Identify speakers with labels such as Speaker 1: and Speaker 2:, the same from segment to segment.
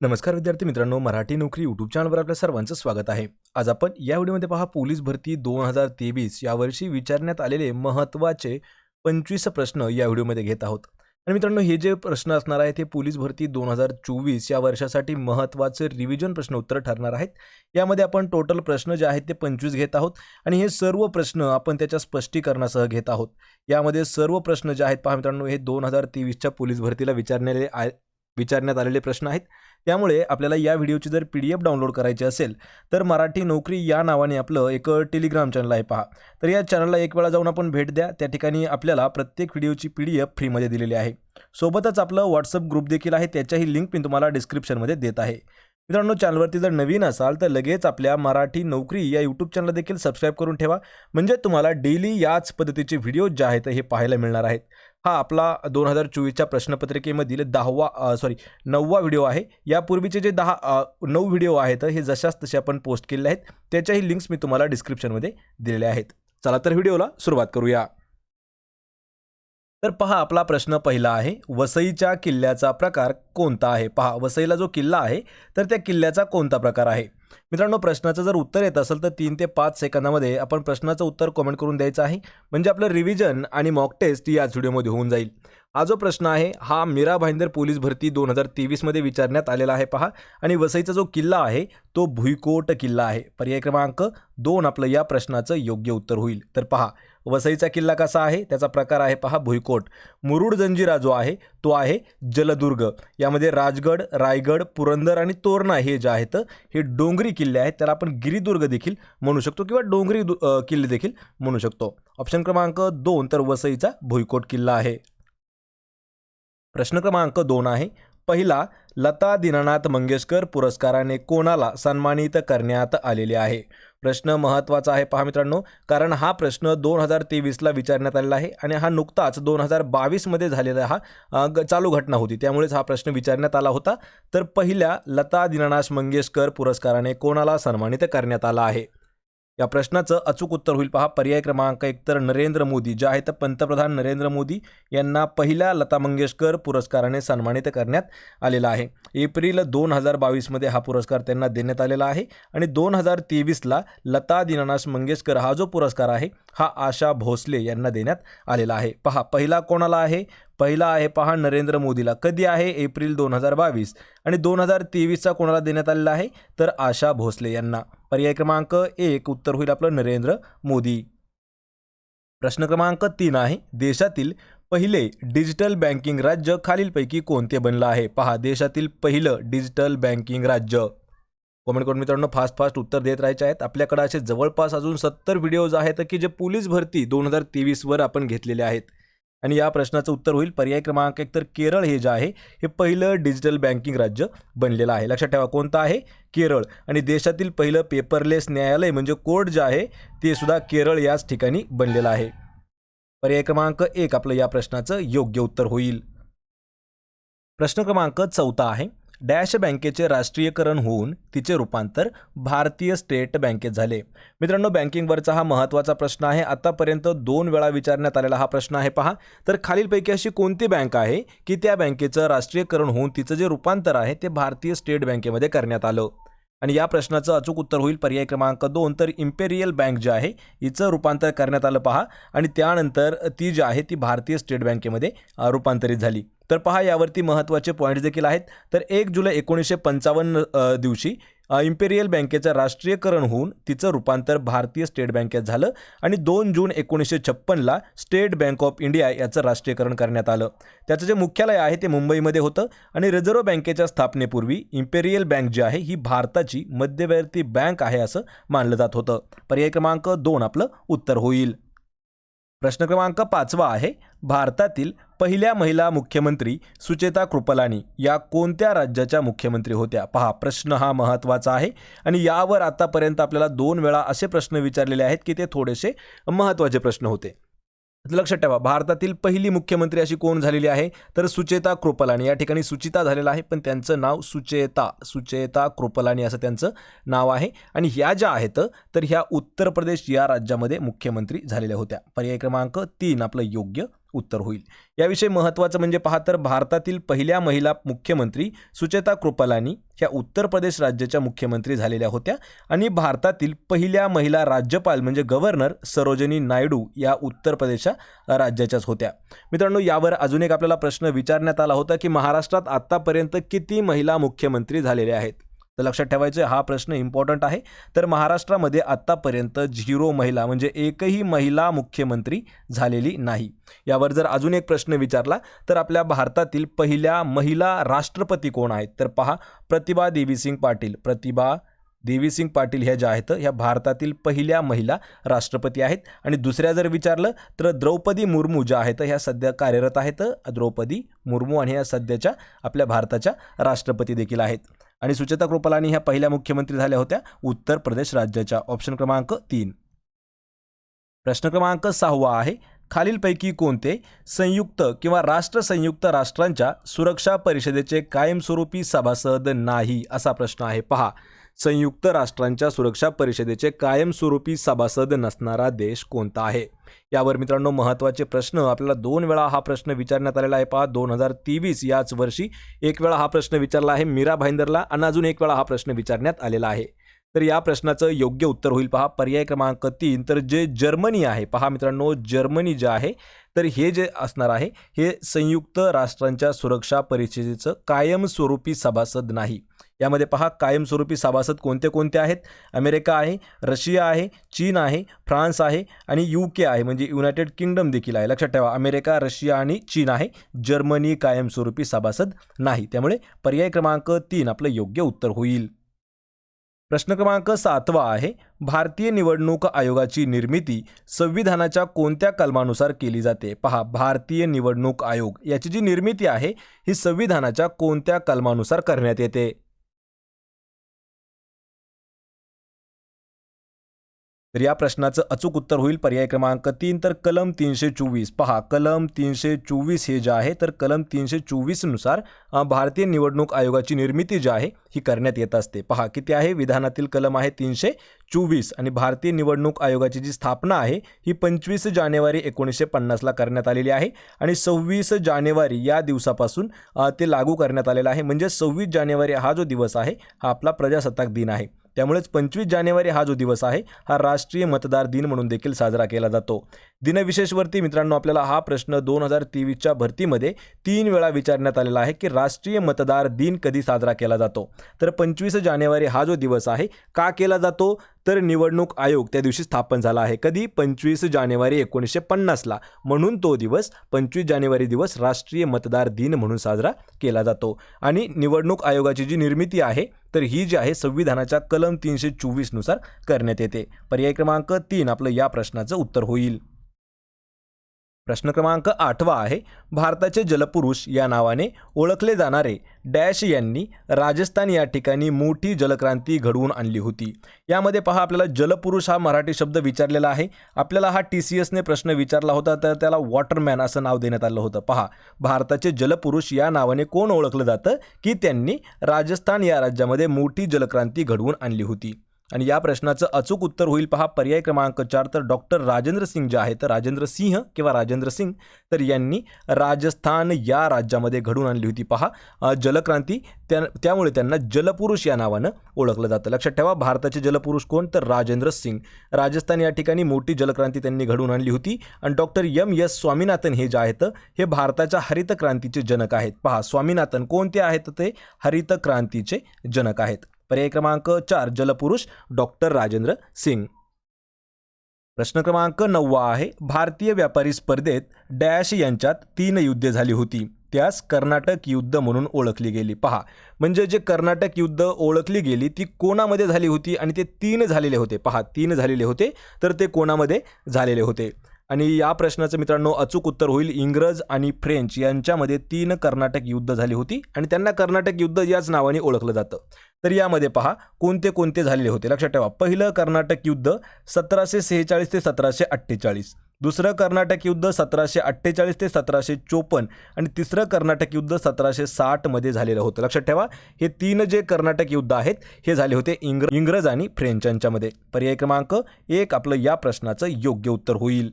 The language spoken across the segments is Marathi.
Speaker 1: नमस्कार विद्यार्थी मित्रांनो मराठी नोकरी यूट्यूब चॅनलवर आपल्या सर्वांचं स्वागत आहे. आज आपण या व्हिडिओमध्ये पहा पोलीस भरती दोन हजार तेवीस यावर्षी विचारण्यात आलेले महत्त्वाचे पंचवीस प्रश्न या व्हिडिओमध्ये घेत आहोत. आणि मित्रांनो हे जे प्रश्न असणार आहे ते पोलीस भरती दोन हजार चोवीस या वर्षासाठी महत्त्वाचे रिव्हिजन प्रश्न उत्तर ठरणार आहेत. यामध्ये आपण टोटल प्रश्न जे आहेत ते पंचवीस घेत आहोत आणि हे सर्व प्रश्न आपण त्याच्या स्पष्टीकरणासह घेत आहोत. यामध्ये सर्व प्रश्न जे आहेत पहा मित्रांनो हे दोन हजार तेवीसच्या पोलीस भरतीला विचारलेले आ विचारण्यात आलेले प्रश्न आहेत. त्यामुळे आपल्याला या व्हिडिओची जर पी डी एफ डाउनलोड करायची असेल तर मराठी नोकरी या नावाने आपलं एक टेलिग्राम चॅनल आहे पहा. तर या चॅनलला एक वेळा जाऊन आपण भेट द्या. त्या ठिकाणी आपल्याला प्रत्येक व्हिडिओची पी डी एफ फ्रीमध्ये दिलेली आहे. सोबतच आपलं व्हॉट्सअप ग्रुप देखील आहे. त्याच्याही लिंक मी तुम्हाला डिस्क्रिप्शनमध्ये देत आहे. मित्रांनो चॅनलवरती जर नवीन असाल तर लगेच आपल्या मराठी नोकरी या यूट्यूब चॅनल देखील सबस्क्राईब करून ठेवा. म्हणजे तुम्हाला डेली याच पद्धतीचे व्हिडिओ जे आहेत हे पाहायला मिळणार आहेत. हा आपला दोन हजार चोवीसच्या प्रश्नपत्रिकेमधील दहावा सॉरी नववा व्हिडिओ आहे. यापूर्वीचे जे दहा नऊ व्हिडिओ आहेत हे जशाच तसे आपण पोस्ट केलेले आहेत त्याच्याही लिंक्स मी तुम्हाला डिस्क्रिप्शनमध्ये दिलेल्या आहेत. चला तर व्हिडिओला सुरुवात करूया. तर पहा आपला प्रश्न पहिला आहे वसईच्या किल्ल्याचा प्रकार कोणता आहे? पहा वसईला जो किल्ला आहे तर त्या किल्ल्याचा कोणता प्रकार आहे? मित्रांनो प्रश्नाचं जर उत्तर येत असेल तर तीन ते पाच सेकंदामध्ये आपण प्रश्नाचं उत्तर कमेंट करून द्यायचं आहे. म्हणजे आपलं रिव्हिजन आणि मॉक टेस्ट याच व्हिडिओमध्ये होऊन जाईल. हा जो प्रश्न आहे हा मीरा भाईंदर पोलीस भरती दोन हजार तेवीसमध्ये विचारण्यात आलेला आहे पहा. आणि वसईचा जो किल्ला आहे तो भुईकोट किल्ला आहे. पर्याय क्रमांक दोन आपलं या प्रश्नाचं योग्य उत्तर होईल. तर पहा वसईचा किल्ला कसा आहे? त्याचा प्रकार आहे पहा भुईकोट. मुरुड जंजिरा जो आहे तो आहे जलदुर्ग. यामध्ये राजगड रायगड पुरंदर आणि तोरणा हे जे आहेत हे डोंगरी किल्ले आहेत. त्याला आपण गिरिदुर्ग देखील म्हणू शकतो किंवा डोंगरी दु- किल्ले देखील म्हणू शकतो. ऑप्शन क्रमांक दोन तर वसईचा भुईकोट किल्ला आहे. प्रश्न क्रमांक दोन आहे. पहिला लता दीनानाथ मंगेशकर पुरस्काराने कोणाला सन्मानित करण्यात आलेले आहे? प्रश्न महत्त्वाचा आहे पहा मित्रांनो. कारण हा प्रश्न दोन हजार तेवीसला विचारण्यात आलेला आहे आणि हा नुकताच दोन हजार बावीसमध्ये झालेला हा ग- चालू घटना होती. त्यामुळेच हा प्रश्न विचारण्यात आला होता. तर पहिल्या लता दिननाश मंगेशकर पुरस्काराने कोणाला सन्मानित करण्यात आला आहे? या प्रश्नाचं अचूक उत्तर होईल. पहा पर्याय क्रमांक एक तर नरेंद्र मोदी जे आहेत पंतप्रधान नरेंद्र मोदी यांना पहिल्या लता मंगेशकर पुरस्काराने सन्मानित करण्यात आलेला आहे. एप्रिल दोन हजार बावीसमध्ये हा पुरस्कार त्यांना देण्यात आलेला आहे आणि दोन हजार तेवीसला लता दीनानाथ मंगेशकर हा जो पुरस्कार आहे हा आशा भोसले यांना देण्यात आलेला आहे. पहा पहिला कोणाला आहे? पहिला आहे पहा नरेंद्र मोदीला. कधी आहे? एप्रिल दोन हजार बावीस. आणि दोन हजार तेवीसचा कोणाला देण्यात आलेला आहे? तर आशा भोसले यांना. पर्याय क्रमांक एक उत्तर होईल आपलं नरेंद्र मोदी. प्रश्न क्रमांक तीन आहे देशातील पहिले डिजिटल बँकिंग राज्य खालीलपैकी कोणते बनलं आहे? पहा देशातील पहिलं डिजिटल बँकिंग राज्य. कमेंट करून मित्रांनो फास्ट फास्ट उत्तर देत राहायचे आहेत. आपल्याकडे असे जवळपास अजून सत्तर व्हिडिओज आहेत की जे पोलीस भरती दोन हजार तेवीसवर आपण घेतलेले आहेत. आणि या प्रश्नाचं उत्तर होईल. पर्याय क्रमांक एक तर केरळ हे जे आहे हे पहिलं डिजिटल बँकिंग राज्य बनलेलं आहे. लक्षात ठेवा कोणतं आहे? केरळ. आणि देशातील पहिलं पेपरलेस न्यायालय म्हणजे कोर्ट जे आहे ते सुद्धा केरळ याच ठिकाणी बनलेलं आहे. पर्याय क्रमांक एक आपलं या प्रश्नाचं योग्य उत्तर होईल. प्रश्न क्रमांक चौथा आहे. डॅश बँकेचे राष्ट्रीयकरण होऊन तिचे रूपांतर भारतीय स्टेट बँकेत झाले. मित्रांनो बँकिंगवरचा हा महत्त्वाचा प्रश्न आहे. आतापर्यंत दोन वेळा विचारण्यात आलेला हा प्रश्न आहे पहा. तर खालीलपैकी अशी कोणती बँक आहे की त्या बँकेचं राष्ट्रीयकरण होऊन तिचं जे रूपांतर आहे ते भारतीय स्टेट बँकेमध्ये करण्यात आलं? आणि या प्रश्नाचं अचूक उत्तर होईल पर्याय क्रमांक दोन. तर इम्पेरियल बँक जे आहे हिचं रूपांतर करण्यात आलं पहा. आणि त्यानंतर ती जी आहे ती भारतीय स्टेट बँकेमध्ये रूपांतरित झाली. तर पहा यावरती महत्त्वाचे पॉईंट्स देखील आहेत. तर एक जुलै एकोणीसशे पंचावन्न दिवशी इम्पेरियल बँकेचं राष्ट्रीयकरण होऊन तिचं रूपांतर भारतीय स्टेट बँकेत झालं आणि दोन जून एकोणीसशे छप्पनला स्टेट बँक ऑफ इंडिया याचं राष्ट्रीयकरण करण्यात आलं. त्याचं जे मुख्यालय आहे ते मुंबईमध्ये होतं आणि रिझर्व्ह बँकेच्या स्थापनेपूर्वी इम्पेरियल बँक जी आहे ही भारताची मध्यवर्ती बँक आहे असं मानलं जात होतं. पर्याय क्रमांक दोन आपलं उत्तर होईल. प्रश्न क्रमांक पाचवा आहे भारतातील पहिल्या महिला मुख्यमंत्री सुचेता कृपलानी या कोणत्या राज्याच्या मुख्यमंत्री होत्या? पहा प्रश्न हा महत्त्वाचा आहे आणि यावर आतापर्यंत आपल्याला दोन वेळा असे प्रश्न विचारलेले आहेत की ते थोडेसे महत्त्वाचे प्रश्न होते. लक्षात ठेवा भारतातील पहिली मुख्यमंत्री अशी कोण झालेली आहे? तर सुचेता कृपलानी या ठिकाणी सुचिता झालेलं आहे पण त्यांचं नाव सुचेता सुचेता कृपलानी असं त्यांचं नाव आहे. आणि ह्या ज्या आहेत तर ह्या उत्तर प्रदेश या राज्यामध्ये मुख्यमंत्री झालेल्या होत्या. पर्याय क्रमांक तीन आपलं योग्य उत्तर होईल. याविषयी महत्त्वाचं म्हणजे पहा तर भारतातील पहिल्या महिला मुख्यमंत्री सुचेता कृपलानी ह्या उत्तर प्रदेश राज्याच्या मुख्यमंत्री झालेल्या होत्या आणि भारतातील पहिल्या महिला राज्यपाल म्हणजे गव्हर्नर सरोजिनी नायडू या उत्तर प्रदेशच्या राज्याच्याच होत्या. मित्रांनो यावर अजून एक आपल्याला प्रश्न विचारण्यात आला होता की महाराष्ट्रात आत्तापर्यंत किती महिला मुख्यमंत्री झालेल्या आहेत? तर लक्षात ठेवायचं हा प्रश्न इम्पॉर्टंट आहे. तर महाराष्ट्रामध्ये आत्तापर्यंत झिरो महिला म्हणजे एकही महिला मुख्यमंत्री झालेली नाही. यावर जर अजून एक प्रश्न विचारला तर आपल्या भारतातील पहिल्या महिला राष्ट्रपती कोण आहेत? तर पहा प्रतिभा देवीसिंग पाटील. प्रतिभा देवीसिंग पाटील ह्या ज्या आहेत ह्या भारतातील पहिल्या महिला राष्ट्रपती आहेत. आणि दुसऱ्या जर विचारलं तर द्रौपदी मुर्मू ज्या आहेत ह्या सध्या कार्यरत आहेत. द्रौपदी मुर्मू आणि ह्या सध्याच्या आपल्या भारताच्या राष्ट्रपती देखील आहेत. आणि सुचेता कृपलानी ह्या पहिल्या मुख्यमंत्री झाल्या होत्या. उत्तर प्रदेश राज्याच्या ऑप्शन क्रमांक तीन. प्रश्न क्रमांक सहावा आहे. खालीलपैकी कोणते संयुक्त किंवा राष्ट्र संयुक्त राष्ट्रांच्या सुरक्षा परिषदेचे कायमस्वरूपी सभासद नाही असा प्रश्न आहे. पहा. संयुक्त राष्ट्रांच्या सुरक्षा परिषदेचे कायमस्वरूपी सभासद नसणारा देश कोणता आहे? यावर मित्रांनो महत्त्वाचे प्रश्न आपल्याला दोन वेळा हा प्रश्न विचारण्यात आलेला आहे. पहा दोन हजार तेवीस याच वर्षी एक वेळा हा प्रश्न विचारला आहे. मीरा भाईंदरला आणि अजून एक वेळा हा प्रश्न विचारण्यात आलेला आहे. तर या प्रश्नाचं योग्य उत्तर होईल. पहा पर्याय क्रमांक तीन. तर जे जर्मनी आहे पहा मित्रांनो जर्मनी जे आहे तर हे जे असणार आहे हे संयुक्त राष्ट्रांच्या सुरक्षा परिषदेचं कायमस्वरूपी सभासद नाही. यामध्ये पहा कायमस्वरूपी सभासद कोणते कोणते आहेत? अमेरिका आहे रशिया आहे चीन आहे फ्रान्स आहे आणि यू के आहे. म्हणजे युनायटेड किंगडम देखील आहे. लक्षात ठेवा अमेरिका रशिया आणि चीन आहे. जर्मनी कायमस्वरूपी सभासद नाही. त्यामुळे पर्याय क्रमांक तीन आपलं योग्य उत्तर होईल. प्रश्न क्रमांक सातवा आहे भारतीय निवडणूक आयोगाची निर्मिती संविधानाच्या कोणत्या कलमानुसार केली जाते? पहा भारतीय निवडणूक आयोग याची जी निर्मिती आहे ही संविधानाच्या कोणत्या कलमानुसार करण्यात येते? तर या प्रश्नाचं अचूक उत्तर होईल पर्याय क्रमांक तीन तर कलम तीनशे चोवीस. पहा कलम तीनशे चोवीस हे जे आहे तर कलम तीनशे चोवीसनुसार भारतीय निवडणूक आयोगाची निर्मिती जी आहे ही करण्यात येत असते. पहा किती आहे? विधानातील कलम आहे तीनशे चोवीस आणि भारतीय निवडणूक आयोगाची जी स्थापना आहे ही पंचवीस जानेवारी एकोणीसशे पन्नासला करण्यात आलेली आहे आणि सव्वीस जानेवारी या दिवसापासून ते लागू करण्यात आलेलं आहे. म्हणजे सव्वीस जानेवारी हा जो दिवस आहे हा आपला प्रजासत्ताक दिन आहे. त्यामुळेच पंचवीस जानेवारी हा जो दिवस आहे हा राष्ट्रीय मतदार दिन म्हणून देखील साजरा केला जातो. दिनविशेषवरती मित्रांनो आपल्याला हा प्रश्न दोन हजार तेवीसच्या भरतीमध्ये तीन वेळा विचारण्यात आलेला आहे की राष्ट्रीय मतदार दिन कधी साजरा केला जातो? तर पंचवीस जानेवारी हा जो दिवस आहे का केला जातो? तर निवडणूक आयोग त्या दिवशी स्थापन झाला आहे. कधी? पंचवीस जानेवारी एकोणीसशे पन्नासला. म्हणून तो दिवस पंचवीस जानेवारी दिवस राष्ट्रीय मतदार दिन म्हणून साजरा केला जातो. आणि निवडणूक आयोगाची जी निर्मिती आहे तर ही जी आहे संविधानाच्या कलम तीनशे चोवीसनुसार करण्यात येते. पर्याय क्रमांक तीन आपलं या प्रश्नाचं उत्तर होईल. प्रश्न क्रमांक आठवा आहे. भारताचे जलपुरुष या नावाने ओळखले जाणारे डॅश यांनी राजस्थान या ठिकाणी मोठी जलक्रांती घडवून आणली होती. यामध्ये पहा आपल्याला जलपुरुष हा मराठी शब्द विचारलेला आहे. आपल्याला हा टी सी एसने प्रश्न विचारला होता तर त्याला वॉटरमॅन असं नाव देण्यात आलं होतं. पहा भारताचे जलपुरुष या नावाने कोण ओळखलं जातं? की त्यांनी राजस्थान या राज्यामध्ये मोठी जलक्रांती घडवून आणली होती. आणि या प्रश्नाचं अचूक उत्तर होईल पहा. पर्याय क्रमांक चार तर डॉक्टर राजेंद्र सिंग जे आहेत राजेंद्र सिंह किंवा राजेंद्र सिंग तर यांनी राजस्थान या राज्यामध्ये घडून आणली होती पहा. जलक्रांती त्या त्यामुळे त्यांना जलपुरुष या नावानं ओळखलं जातं. लक्षात ठेवा भारताचे जलपुरुष कोण? तर राजेंद्र सिंग. राजस्थान या ठिकाणी मोठी जलक्रांती त्यांनी घडवून आणली होती. आणि डॉक्टर एम एस स्वामीनाथन हे जे आहेत हे भारताच्या हरित क्रांतीचे जनक आहेत. पहा स्वामीनाथन कोणते आहेत ते? हरित क्रांतीचे जनक आहेत. पर्याय क्रमांक चार जलपुरुष डॉक्टर राजेंद्र सिंग. प्रश्न क्रमांक नववा आहे. भारतीय व्यापारी स्पर्धेत डॅश यांच्यात तीन युद्धे झाली होती. त्यास कर्नाटक युद्ध म्हणून ओळखली गेली. पहा म्हणजे जे कर्नाटक युद्ध ओळखली गेली ती कोणामध्ये झाली होती आणि ते तीन झालेले होते. पहा तीन झालेले होते तर ते कोणामध्ये झालेले होते? आणि या प्रश्नाचं मित्रांनो अचूक उत्तर होईल. इंग्रज आणि फ्रेंच यांच्यामध्ये तीन कर्नाटक युद्ध झाली होती आणि त्यांना कर्नाटक युद्ध याच नावाने ओळखलं जातं. तर यामध्ये पहा कोणते कोणते झालेले होते? लक्षात ठेवा. पहिलं कर्नाटक युद्ध सतराशे सेहेचाळीस ते सतराशे अठ्ठेचाळीस. दुसरं कर्नाटक युद्ध सतराशे अठ्ठेचाळीस ते सतराशे चोपन्न. आणि तिसरं कर्नाटक युद्ध सतराशे साठमध्ये झालेलं होतं. लक्षात ठेवा हे तीन जे कर्नाटक युद्ध आहेत हे झाले होते इंग्र इंग्रज आणि फ्रेंच यांच्यामध्ये. पर्याय क्रमांक एक आपलं या प्रश्नाचं योग्य उत्तर होईल.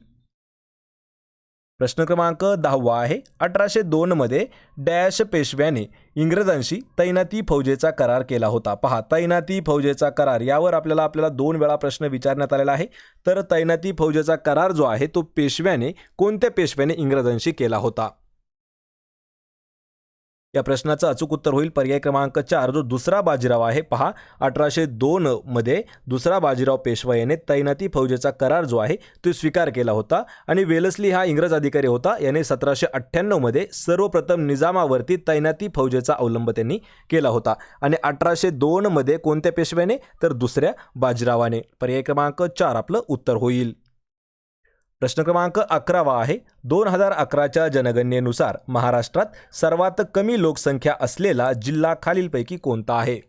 Speaker 1: प्रश्न क्रमांक दहावा आहे. अठराशे दोनमध्ये डॅश पेशव्याने इंग्रजांशी तैनाती फौजेचा करार केला होता. पहा तैनाती फौजेचा करार यावर आपल्याला आपल्याला दोन वेळा प्रश्न विचारण्यात आलेला आहे. तर तैनाती फौजेचा करार जो आहे तो पेशव्याने कोणत्या पेशव्याने इंग्रजांशी केला होता? या प्रश्नाचं अचूक उत्तर होईल. पर्याय क्रमांक चार जो दुसरा बाजीराव आहे पहा. अठराशे दोनमध्ये दुसरा बाजीराव पेशवा याने तैनाती फौजेचा करार जो आहे तो स्वीकार केला होता. आणि वेलसली हा इंग्रज अधिकारी होता. याने सतराशे अठ्ठ्याण्णवमध्ये सर्वप्रथम निजामावरती तैनाती फौजेचा अवलंब त्यांनी केला होता. आणि अठराशे दोनमध्ये कोणत्या पेशव्याने? तर दुसऱ्या बाजीरावाने. पर्याय क्रमांक चार आपलं उत्तर होईल. प्रश्न क्रमांक अकरावा आहे. दोन हजार अकराच्या जनगणनेनुसार महाराष्ट्रात सर्वात कमी लोकसंख्या असलेला जिल्हा खालीलपैकी कोणता आहे?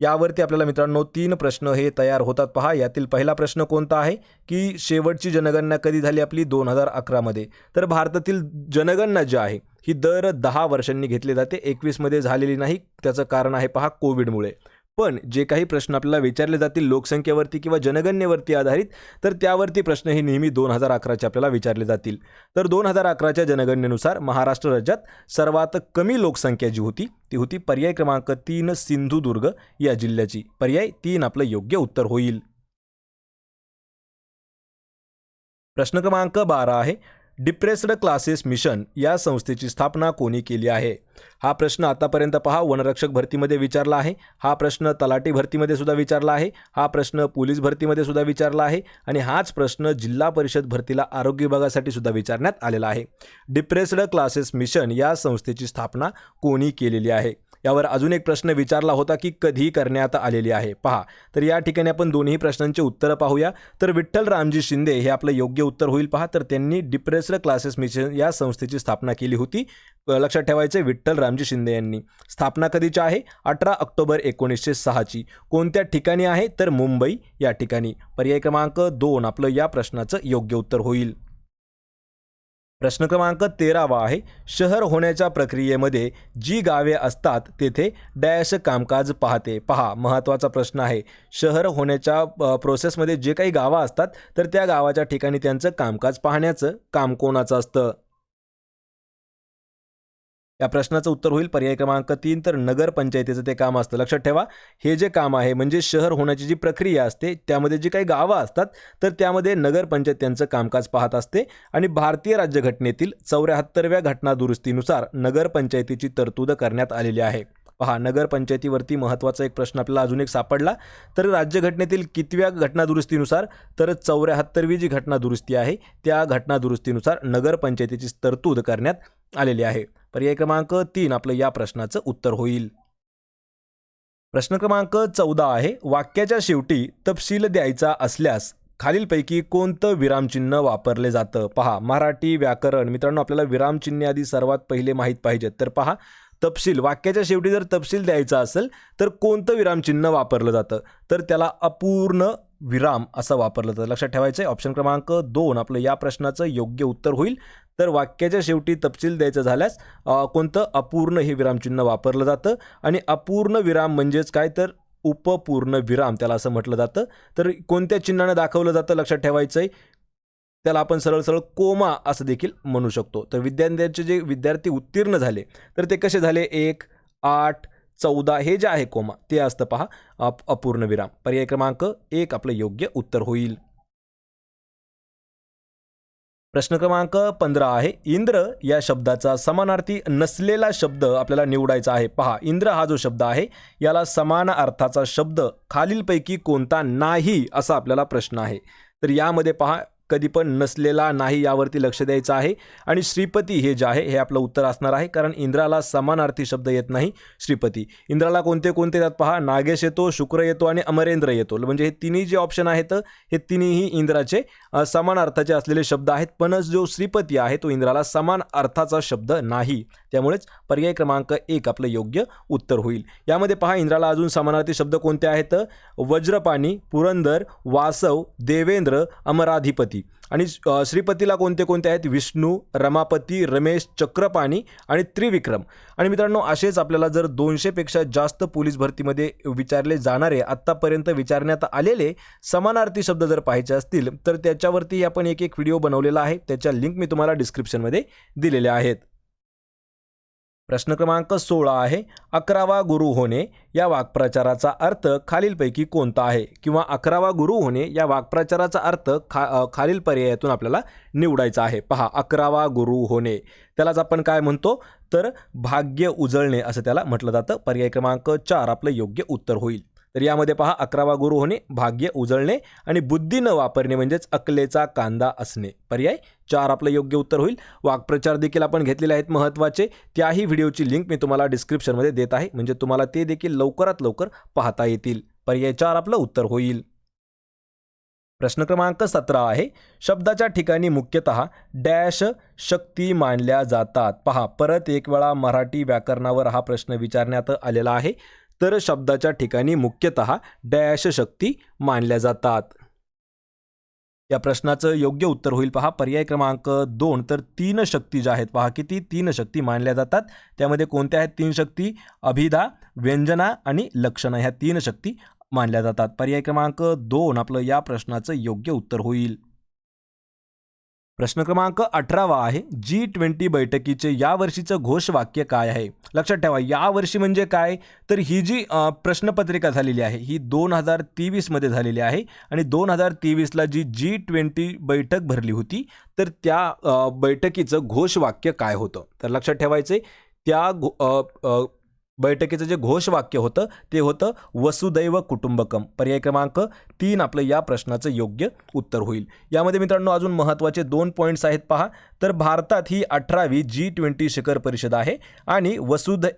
Speaker 1: यावरती आपल्याला मित्रांनो तीन प्रश्न हे तयार होतात पहा. यातील पहिला प्रश्न कोणता आहे? की शेवटची जनगणना कधी झाली आपली? दोन हजार अकरामध्ये तर भारतातील जनगणना जी आहे ही दर दहा वर्षांनी घेतली जाते. एकवीसमध्ये झालेली नाही. त्याचं कारण आहे पहा कोविडमुळे. पण जे काही प्रश्न आपल्याला विचारले जातील लोकसंख्येवरती किंवा जनगणनेवरती आधारित तर त्यावरती प्रश्न हे नेहमी दोन हजार अकराचे आपल्याला विचारले जातील. तर दोन हजार अकराच्या जनगणनेनुसार महाराष्ट्र राज्यात सर्वात कमी लोकसंख्या जी होती ती होती पर्याय क्रमांक तीन सिंधुदुर्ग या जिल्ह्याची. पर्याय तीन आपलं योग्य उत्तर होईल. प्रश्न क्रमांक बारा आहे. डिप्रेस्ड क्लासेस मिशन या संस्थेची स्थापना कोणी केली आहे? हा प्रश्न आतापर्यंत पहा. वनरक्षक भरतीमध्ये विचारला आहे. हा प्रश्न तलाठी भरतीमध्ये सुद्धा विचारला आहे. हा प्रश्न पोलीस भरतीमध्ये सुद्धा विचारला आहे. आणि हाच प्रश्न जिल्हा परिषद भरतीला आरोग्य विभागासाठी सुद्धा विचारण्यात आलेला आहे. डिप्रेस्ड क्लासेस मिशन या संस्थेची स्थापना कोणी केलेली आहे? यावर अजून एक प्रश्न विचारला होता की कधी करण्यात आलेली आहे. पहा तर या ठिकाणी आपण दोन्ही प्रश्नांची उत्तरं पाहूया. तर विठ्ठल रामजी शिंदे हे आपलं योग्य उत्तर होईल. पहा तर त्यांनी डिप्रेस्ड क्लासेस मिशन या संस्थेची स्थापना केली होती. लक्षात ठेवायचे विठ्ठल रामजी शिंदे यांनी स्थापना कधीची आहे? अठरा ऑक्टोबर एकोणीसशे सहाची. कोणत्या ठिकाणी आहे? तर मुंबई या ठिकाणी. पर्याय क्रमांक दोन आपलं या प्रश्नाचं योग्य उत्तर होईल. प्रश्न क्रमांक तेरावा आहे. शहर होण्याच्या प्रक्रियेमध्ये जी गावे असतात तेथे डॅश कामकाज पाहते. पहा महत्त्वाचा प्रश्न आहे. शहर होण्याच्या प्रोसेसमध्ये जे काही गावं असतात तर त्या गावाच्या ठिकाणी त्यांचं कामकाज पाहण्याचं काम कोणाचं असतं? या प्रश्नाचं उत्तर होईल. पर्याय क्रमांक तीन तर नगरपंचायतीचं ते काम असतं. लक्षात ठेवा हे जे काम आहे म्हणजे शहर होण्याची जी प्रक्रिया असते त्यामध्ये जी काही गावं असतात तर त्यामध्ये नगरपंचायत त्यांचं कामकाज पाहत असते. आणि भारतीय राज्यघटनेतील चौऱ्याहत्तरव्या घटनादुरुस्तीनुसार नगरपंचायतीची तरतूद करण्यात आलेली आहे. पहा नगरपंचायतीवरती महत्त्वाचा एक प्रश्न आपल्याला अजून एक सापडला. तर राज्यघटनेतील कितव्या घटनादुरुस्तीनुसार तर चौऱ्याहत्तरवी जी घटनादुरुस्ती आहे त्या घटनादुरुस्तीनुसार नगरपंचायतीची तरतूद करण्यात आलेली आहे. पर्याय क्रमांक तीन आपलं या प्रश्नाचं उत्तर होईल. प्रश्न क्रमांक चौदा आहे वाक्याच्या शेवटी तपशील द्यायचा असल्यास खालीलपैकी कोणतं विरामचिन्ह वापरले जातं? पहा मराठी व्याकरण. मित्रांनो आपल्याला विरामचिन्हे आधी सर्वात पहिले माहीत पाहिजेत. तर पहा तपशील वाक्याच्या शेवटी जर तपशील द्यायचा असेल तर कोणतं विरामचिन्ह वापरलं जातं? तर त्याला अपूर्ण विराम असं वापरलं जातं. लक्षात ठेवायचं आहे ऑप्शन क्रमांक दोन आपलं या प्रश्नाचं योग्य उत्तर होईल. तर वाक्याच्या शेवटी तपशील द्यायचं झाल्यास कोणतं? अपूर्ण हे विरामचिन्ह वापरलं जातं. आणि अपूर्ण विराम म्हणजेच काय? तर उपपूर्ण विराम त्याला असं म्हटलं जातं. तर कोणत्या चिन्हानं दाखवलं जातं? लक्षात ठेवायचं आहे त्याला आपण सरळ सरळ कोमा असं देखील म्हणू शकतो. तर विद्यार्थ्यांचे जे विद्यार्थी उत्तीर्ण झाले तर ते कसे झाले? एक आठ चौदा हे जे आहे कोमा ते असतं पहा अप अपूर्ण विराम. पर्याय क्रमांक एक आपलं योग्य उत्तर होईल. प्रश्न क्रमांक पंधरा आहे. इंद्र या शब्दाचा समानार्थी नसलेला शब्द आपल्याला निवडायचा आहे. पहा इंद्र हा जो शब्द आहे याला समान अर्थाचा शब्द खालीलपैकी कोणता नाही असा आपल्याला प्रश्न आहे. तर यामध्ये पहा कधी पण नसलेला नाही यावरती लक्ष द्यायचं आहे. आणि श्रीपती हे जे आहे हे आपलं उत्तर असणार आहे कारण इंद्राला समानार्थी शब्द येत नाही श्रीपती. इंद्राला कोणते कोणते येतात पहा नागेश येतो शुक्र येतो आणि अमरेंद्र येतो. म्हणजे हे तिन्ही जे ऑप्शन आहेत हे तिन्हीही इंद्राचे समान अर्थाचे असलेले शब्द आहेत. पण जो श्रीपती आहे तो इंद्राला समान अर्थाचा शब्द नाही. त्यामुळेच पर्याय क्रमांक एक आपलं योग्य उत्तर होईल. यामध्ये पहा इंद्राला अजून समानार्थी शब्द कोणते आहेत? वज्रपाणी पुरंदर वासव देवेंद्र अमराधिपती. आणि श्रीपतीला कोणते कोणते आहेत? विष्णू रमापती रमेश चक्रपाणी आणि त्रिविक्रम. आणि मित्रांनो असेच आपल्याला जर दोनशेपेक्षा जास्त पोलीस भरतीमध्ये विचारले जाणारे आत्तापर्यंत विचारण्यात आलेले समानार्थी शब्द जर पाहायचे असतील तर त्याच्यावरती आपण एक एक व्हिडिओ बनवलेला आहे. त्याच्या लिंक मी तुम्हाला डिस्क्रिप्शनमध्ये दिलेल्या आहेत. प्रश्न क्रमांक सोळा आहे अकरावा गुरु होणे या वाक्प्रचाराचा अर्थ खालीलपैकी कोणता आहे? किंवा अकरावा गुरु होणे या वाक्प्रचाराचा अर्थ खा खालील पर्यायातून आपल्याला निवडायचा आहे. पहा अकरावा गुरु होणे त्यालाच आपण काय म्हणतो? तर भाग्य उजळणे असं त्याला म्हटलं जातं. पर्याय क्रमांक चार आपलं योग्य उत्तर होईल. तर यामध्ये पहा अकरावा गुरु होणे भाग्य उजळणे आणि बुद्धी न वापरणे म्हणजेच अकलेचा कांदा असणे. पर्याय? चार आपलं योग्य उत्तर होईल. वाक्प्रचार देखील आपण घेतलेले आहेत महत्त्वाचे. त्याही व्हिडिओची लिंक मी तुम्हाला डिस्क्रिप्शनमध्ये देत आहे. म्हणजे तुम्हाला ते देखील लवकरात लवकर पाहता येतील. पर्याय चार आपलं उत्तर होईल. प्रश्न क्रमांक सतरा आहे. शब्दाच्या ठिकाणी मुख्यतः डॅश शक्ती मानल्या जातात. पहा परत एक वेळा मराठी व्याकरणावर हा प्रश्न विचारण्यात आलेला आहे. तर शब्दाच्या ठिकाणी मुख्यतः डॅश शक्ती मानल्या जातात. या प्रश्नाचं योग्य उत्तर होईल पहा. पर्याय क्रमांक दोन. तर तीन शक्ती ज्या आहेत पहा किती तीन शक्ती मानल्या जातात. त्यामध्ये कोणत्या आहेत तीन शक्ती? अभिधा व्यंजना आणि लक्षणं. ह्या तीन शक्ती मानल्या जातात. पर्याय क्रमांक दोन आपलं या प्रश्नाचं योग्य उत्तर होईल. प्रश्न क्रमांक अठरावा आहे जी ट्वेंटी बैठकीचे यावर्षीचं घोषवाक्य काय आहे? लक्षात ठेवा यावर्षी म्हणजे काय? तर ही जी प्रश्नपत्रिका झालेली आहे ही दोन हजार तेवीसमध्ये झालेली आहे आणि दोन हजार तेवीसला जी जी ट्वेंटी बैठक भरली होती तर त्या बैठकीचं घोषवाक्य काय होतं? तर लक्षात ठेवायचे त्या घो- बैठकीचं जे घोषवाक्य होतं ते होतं वसुदैव कुटुंबकम. पर्याय क्रमांक तीन आपलं या प्रश्नाचं योग्य उत्तर होईल. यामध्ये मित्रांनो अजून महत्त्वाचे दोन पॉईंट्स आहेत पहा. तर भारतात ही अठरावी जी ट्वेंटी शिखर परिषद आहे आणि वसुदै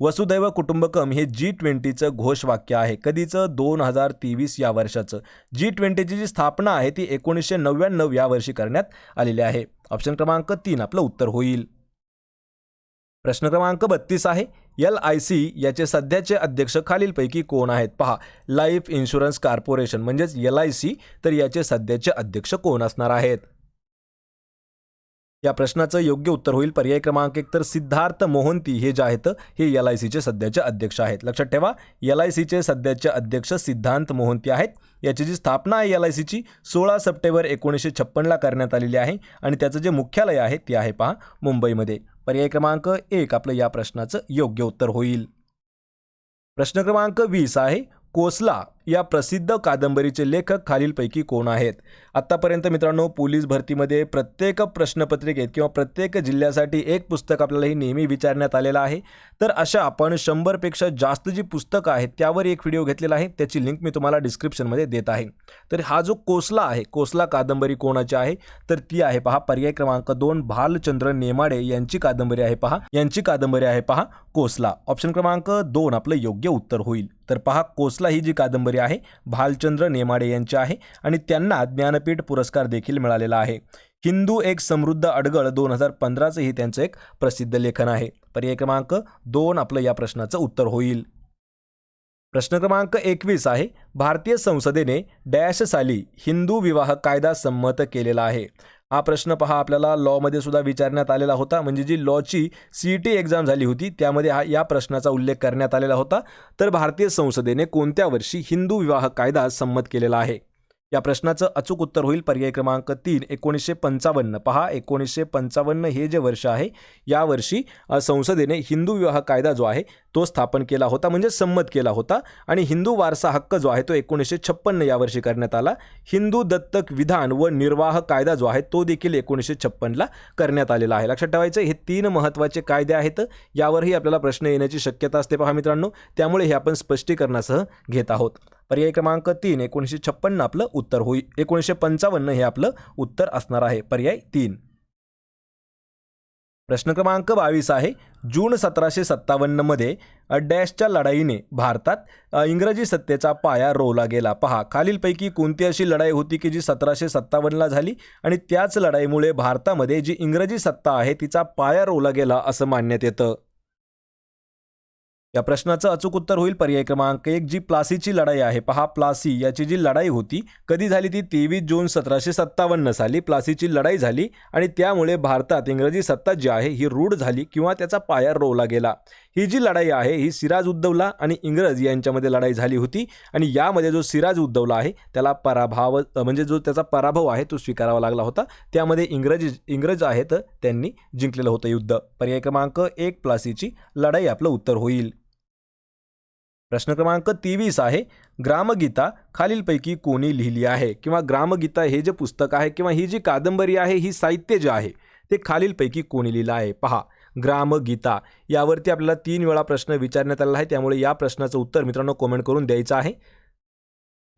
Speaker 1: वसुदैव कुटुंबकम हे जी ट्वेंटीचं घोषवाक्य आहे. कधीचं? दोन हजार तेवीस या वर्षाचं. जी ट्वेंटीची जी स्थापना आहे ती एकोणीसशे नव्याण्णव या वर्षी करण्यात आलेली आहे. ऑप्शन क्रमांक तीन आपलं उत्तर होईल. प्रश्न क्रमांक बत्तीस आहे. एल आय सी याचे सध्याचे अध्यक्ष खालीलपैकी कोण आहेत? पहा लाईफ इन्शुरन्स कॉर्पोरेशन म्हणजेच एल आय सी तर याचे सध्याचे अध्यक्ष कोण असणार आहेत? या प्रश्नाचं योग्य उत्तर होईल. पर्याय क्रमांक एक तर सिद्धार्थ मोहंती हे जे आहेत हे एल आय सीचे सध्याचे अध्यक्ष आहेत. लक्षात ठेवा एल आय सीचे सध्याचे अध्यक्ष सिद्धांत मोहंती आहेत. याची जी स्थापना आहे एल आय सीची सोळा सप्टेंबर एकोणीसशे छप्पनला करण्यात आलेली आहे आणि त्याचं जे मुख्यालय आहे ते आहे पहा मुंबईमध्ये. पर्याय क्रमांक एक आपलं या प्रश्नाचं योग्य उत्तर होईल. प्रश्न क्रमांक वीस आहे कोसला या प्रसिद्ध कादंबरीचे लेखक खालीलपैकी कोण आहेत? आत्तापर्यंत मित्रांनो पोलीस भरतीमध्ये प्रत्येक प्रश्नपत्रिकेत किंवा प्रत्येक जिल्ह्यासाठी एक पुस्तक आपल्याला ही नेहमी विचारण्यात आलेलं आहे. तर अशा आपण शंभरपेक्षा जास्त जी पुस्तकं आहेत त्यावर एक व्हिडिओ घेतलेला आहे. त्याची लिंक मी तुम्हाला डिस्क्रिप्शनमध्ये देत आहे. तर हा जो कोसला आहे कोसला कादंबरी कोणाची आहे? तर ती आहे पहा पर्याय क्रमांक दोन भालचंद्र नेमाडे यांची कादंबरी आहे पहा. यांची कादंबरी आहे पहा कोसला. ऑप्शन क्रमांक दोन आपलं योग्य उत्तर होईल. तर पहा कोसला ही जी कादंबरी आहे भालचंद्र नेमाडे यांची आहे आणि त्यांना ज्ञानपीठ पुरस्कार देखील मिळालेला आहे. हिंदू एक समृद्ध अडगळ दोन हजार पंधराचं ही त्यांचं एक प्रसिद्ध लेखन आहे. पर्याय क्रमांक दोन आपलं या प्रश्नाचं उत्तर होईल. प्रश्न क्रमांक एकवीस आहे. भारतीय संसदेने डॅश साली हिंदू विवाह कायदा संमत केलेला आहे. हा प्रश्न पहा आपल्याला लॉमध्ये सुद्धा विचारण्यात आलेला होता. म्हणजे जी लॉची सी ई टी एक्झाम झाली होती त्यामध्ये हा या प्रश्नाचा उल्लेख करण्यात आलेला होता. तर भारतीय संसदेने कोणत्या वर्षी हिंदू विवाह कायदा संमत केलेला आहे? या प्रश्नाचं अचूक उत्तर होईल पर्याय क्रमांक तीन एकोणीसशे पंचावन्न. पहा एकोणीसशे पंचावन्न हे जे वर्ष आहे या वर्षी संसदेने हिंदू विवाह कायदा जो आहे तो स्थापन केला होता म्हणजे संमत केला होता. आणि हिंदू वारसा हक्क जो आहे तो एकोणीसशे छप्पन्न यावर्षी करण्यात आला. हिंदू दत्तक विधान व निर्वाह कायदा जो आहे तो देखील एकोणीसशे छप्पनला करण्यात आलेला आहे. लक्षात ठेवायचं हे तीन महत्त्वाचे कायदे आहेत. यावरही आपल्याला प्रश्न येण्याची शक्यता असते पहा मित्रांनो. त्यामुळे हे आपण स्पष्टीकरणासह घेत आहोत. पर्याय क्रमांक तीन एकोणीसशे छप्पन्न आपलं उत्तर होईल. एकोणीसशे पंचावन्न हे आपलं उत्तर असणार आहे. पर्याय तीन. प्रश्न क्रमांक बावीस आहे. जून सतराशे सत्तावन्नमध्ये डॅशच्या लढाईने भारतात इंग्रजी सत्तेचा पाया रोवला गेला. पहा खालीलपैकी कोणती अशी लढाई होती की जी सतराशे सत्तावन्नला झाली आणि त्याच लढाईमुळे भारतामध्ये जी इंग्रजी सत्ता आहे तिचा पाया रोवला गेला असं मानण्यात येतं. या प्रश्नाचं अचूक उत्तर होईल पर्याय क्रमांक एक जी प्लासीची लढाई आहे. पहा प्लासी याची जी लढाई होती कधी झाली ती? तेवीस जून सतराशे सत्तावन्न साली प्लासीची लढाई झाली आणि त्यामुळे भारतात इंग्रजी सत्ता जी आहे ही रूढ झाली किंवा त्याचा पाया रोवला गेला. ही जी लढाई आहे ही सिराज उद्दवला आणि इंग्रज यांच्यामध्ये लढाई झाली होती आणि यामध्ये जो सिराज उद्दवला आहे त्याला पराभव म्हणजे जो त्याचा पराभव आहे तो स्वीकारावा लागला होता. त्यामध्ये इंग्रज इंग्रज आहेत त्यांनी जिंकलेलं होतं युद्ध. पर्याय क्रमांक एक प्लासीची लढाई आपलं उत्तर होईल. प्रश्न क्रमांक तेवीस आहे ग्रामगीता खालीलपैकी कोणी लिहिली आहे? किंवा ग्रामगीता हे जे पुस्तक आहे किंवा ही जी कादंबरी आहे ही साहित्य जे आहे ते खालीलपैकी कोणी लिहिलं आहे? पहा. ग्रामगीता यावरती आपल्याला तीन वेळा प्रश्न विचारण्यात आलेला आहे. त्यामुळे या प्रश्नाचं उत्तर मित्रांनो कमेंट करून द्यायचं आहे.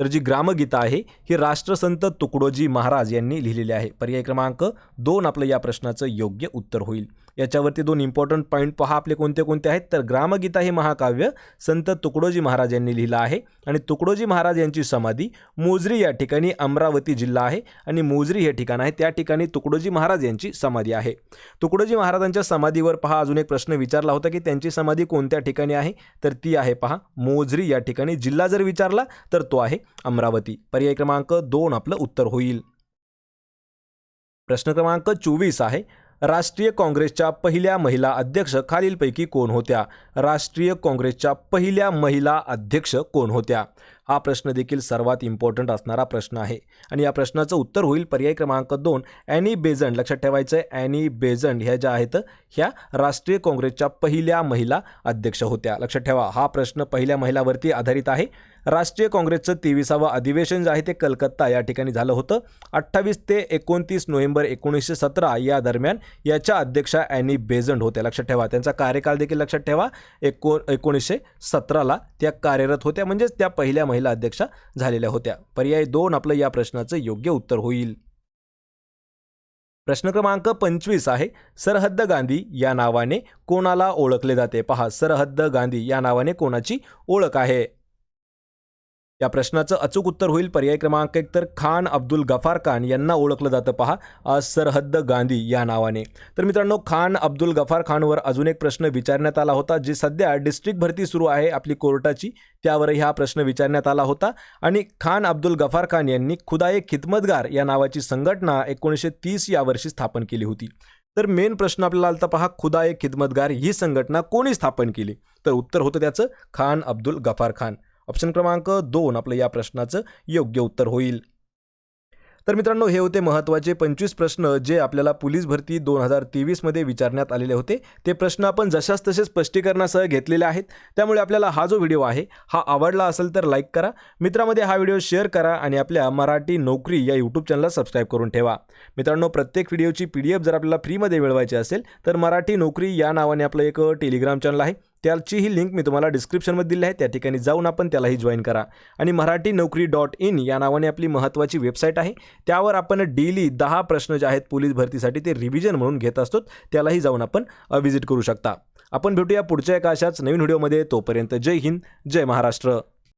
Speaker 1: तर जी ग्रामगीता आहे ही राष्ट्रसंत तुकडोजी महाराज यांनी लिहिलेली आहे. पर्याय क्रमांक दोन आपलं या प्रश्नाचं योग्य उत्तर होईल. याच्यावरती दोन इम्पॉर्टंट पॉईंट पहा आपले कोणते कोणते आहेत. तर ग्रामगीता हे महाकाव्य संत तुकडोजी महाराज यांनी लिहिलं आहे. आणि तुकडोजी महाराज यांची समाधी मोजरी या ठिकाणी अमरावती जिल्हा आहे. आणि मोजरी हे ठिकाण आहे. त्या ठिकाणी तुकडोजी महाराज यांची समाधी आहे. तुकडोजी महाराजांच्या समाधीवर पहा अजून एक प्रश्न विचारला होता की त्यांची समाधी कोणत्या ठिकाणी आहे? तर ती आहे पहा मोजरी या ठिकाणी. जिल्हा जर विचारला तर तो आहे अमरावती. पर्याय क्रमांक दोन आपलं उत्तर होईल. प्रश्न क्रमांक चोवीस आहे. राष्ट्रीय काँग्रेसच्या पहिल्या महिला अध्यक्ष खालीलपैकी कोण होत्या? राष्ट्रीय काँग्रेसच्या पहिल्या महिला अध्यक्ष कोण होत्या? हा प्रश्न देखील सर्वात इम्पॉर्टंट असणारा प्रश्न आहे. आणि या प्रश्नाचं उत्तर होईल पर्याय क्रमांक दोन. ॲनी बेझंड लक्षात ठेवायचं आहे ॲनी बेझंड ह्या ज्या आहेत ह्या राष्ट्रीय काँग्रेसच्या पहिल्या महिला अध्यक्ष होत्या. लक्षात ठेवा हा प्रश्न पहिल्या महिलावरती आधारित आहे. राष्ट्रीय काँग्रेसचं तेविसावं अधिवेशन जे आहे ते कलकत्ता या ठिकाणी झालं होतं. अठ्ठावीस ते एकोणतीस नोव्हेंबर एकोणीसशे सतरा या दरम्यान याच्या अध्यक्षा ॲनी बेझंट होत्या. लक्षात ठेवा त्यांचा कार्यकाल देखील लक्षात ठेवा. एको एकोणीसशे सतराला त्या कार्यरत होत्या म्हणजेच त्या पहिल्या महिला अध्यक्षा झालेल्या होत्या. पर्याय दोन आपलं या प्रश्नाचं योग्य उत्तर होईल. प्रश्न क्रमांक पंचवीस आहे. सरहद्द गांधी या नावाने कोणाला ओळखले जाते? पहा सरहद्द गांधी या नावाने कोणाची ओळख आहे? या प्रश्नाचं अचूक उत्तर होईल. पर्याय क्रमांक एक तर खान अब्दुल गफार खान यांना ओळखलं जातं. पहा सरहद्द गांधी या नावाने. तर मित्रांनो खान अब्दुल गफार खानवर अजून एक प्रश्न विचारण्यात आला होता जी सध्या डिस्ट्रिक्ट भरती सुरू आहे आपली कोर्टाची. त्यावरही हा प्रश्न विचारण्यात आला होता. आणि खान अब्दुल गफार खान यांनी खुदाए खिदमतगार या नावाची संघटना एकोणीसशे तीस या वर्षी स्थापन केली होती. तर मेन प्रश्न आपल्याला आलता पहा खुदाए खिदमतगार ही संघटना कोणी स्थापन केली? तर उत्तर होतं त्याचं खान अब्दुल गफार खान. ऑप्शन क्रमांक दोन आपलं या प्रश्नाचं योग्य उत्तर होईल. तर मित्रांनो हे होते महत्त्वाचे पंचवीस प्रश्न जे आपल्याला पोलीस भरती दोन हजार तेवीसमध्ये विचारण्यात आलेले होते. ते प्रश्न आपण जशाच तसे स्पष्टीकरणासह घेतलेले आहेत. त्यामुळे आपल्याला हा जो व्हिडिओ आहे हा आवडला असेल तर लाईक करा. मित्रामध्ये हा व्हिडिओ शेअर करा आणि आपल्या मराठी नोकरी या यूट्यूब चॅनलला सबस्क्राईब करून ठेवा. मित्रांनो प्रत्येक व्हिडिओची पी डी एफ जर आपल्याला फ्रीमध्ये मिळवायची असेल तर मराठी नोकरी या नावाने आपलं एक टेलिग्राम चॅनल आहे. त्याचीही लिंक मी तुम्हाला डिस्क्रिप्शनमध्ये दिली आहे. त्या ठिकाणी जाऊन आपण त्यालाही जॉईन करा. आणि मराठी नोकरी डॉट इन या नावाने आपली महत्त्वाची वेबसाईट आहे. त्यावर आपण डेली दहा प्रश्न जे आहेत पोलीस भरतीसाठी ते रिव्हिजन म्हणून घेत असतो. त्यालाही जाऊन आपण व्हिजिट करू शकता. आपण भेटूया पुढच्या एका अशाच नवीन व्हिडिओमध्ये तोपर्यंत जय हिंद जय महाराष्ट्र.